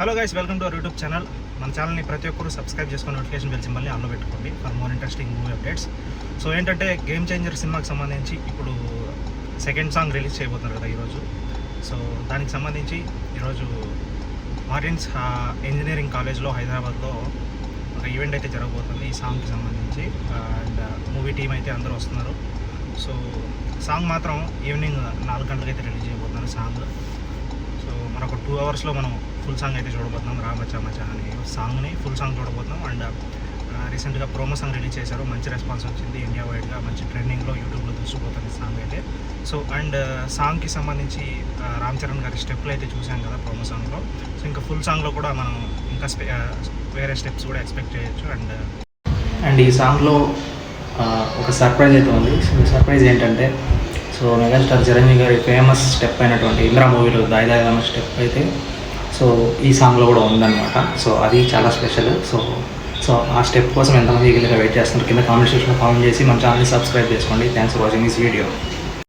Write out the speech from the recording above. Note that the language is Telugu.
Hello guys welcome to our YouTube channel మన ఛానల్ని ప్రతి ఒక్కరు సబ్స్క్రైబ్ చేసుకొని నోటిఫికేషన్ బెల్ సింబల్ని ఆన్లో పెట్టుకోండి for more interesting movie updates so ఏంటంటే గేమ్ చేంజర్ సినిమాకి సంబంధించి ఇప్పుడు సెకండ్ సాంగ్ రిలీజ్ చేయబోతున్నారు కదా ఈరోజు. సో దానికి సంబంధించి ఈరోజు మార్టిన్స్ ఇంజనీరింగ్ కాలేజ్లో హైదరాబాద్లో ఒక ఈవెంట్ అయితే జరగబోతుంది. ఈ సాంగ్కి సంబంధించి అండ్ మూవీ టీం అయితే అందరూ వస్తున్నారు. సో సాంగ్ మాత్రం ఈవినింగ్ నాలుగు గంటలకైతే రిలీజ్ చేయబోతున్నారు సాంగ్ సో మనకు టూ అవర్స్లో మనం ఫుల్ సాంగ్ అయితే చూడబోతున్నాం. రామచా మచా అనే సాంగ్ని ఫుల్ సాంగ్ చూడబోతున్నాం. అండ్ రీసెంట్గా ప్రోమో సాంగ్ రిలీజ్ చేశారు. మంచి రెస్పాన్స్ వచ్చింది. ఇండియా వైడ్గా మంచి ట్రెండింగ్లో యూట్యూబ్లో దూసుకుపోతుంది సాంగ్ అయితే. సో అండ్ సాంగ్కి సంబంధించి రామ్ చరణ్ గారి స్టెప్లు అయితే చూసాం కదా ప్రోమో సాంగ్లో సో ఇంకా ఫుల్ సాంగ్లో కూడా మనం ఇంకా వేరే స్టెప్స్ కూడా ఎక్స్పెక్ట్ చేయొచ్చు. అండ్ అండ్ ఈ సాంగ్లో ఒక సర్ప్రైజ్ అయితే ఉంది. సో ఈ సర్ప్రైజ్ ఏంటంటే సో మెగాస్టార్ చిరంజీవి గారి ఫేమస్ స్టెప్ అయినటువంటి ఇంద్రా మూవీలో దాయి స్టెప్ అయితే సో ఈ సాంగ్లో కూడా ఉందన్నమాట. సో అది చాలా స్పెషల్. సో సో ఆ స్టెప్ కోసం ఎంతమంది ఈగలుగా వెయిట్ చేస్తున్నారు కింద కామెంట్ సెక్షన్లో కామెంట్ చేసి మన ఛానల్ని సబ్స్క్రైబ్ చేసుకోండి. Thanks for watching this video.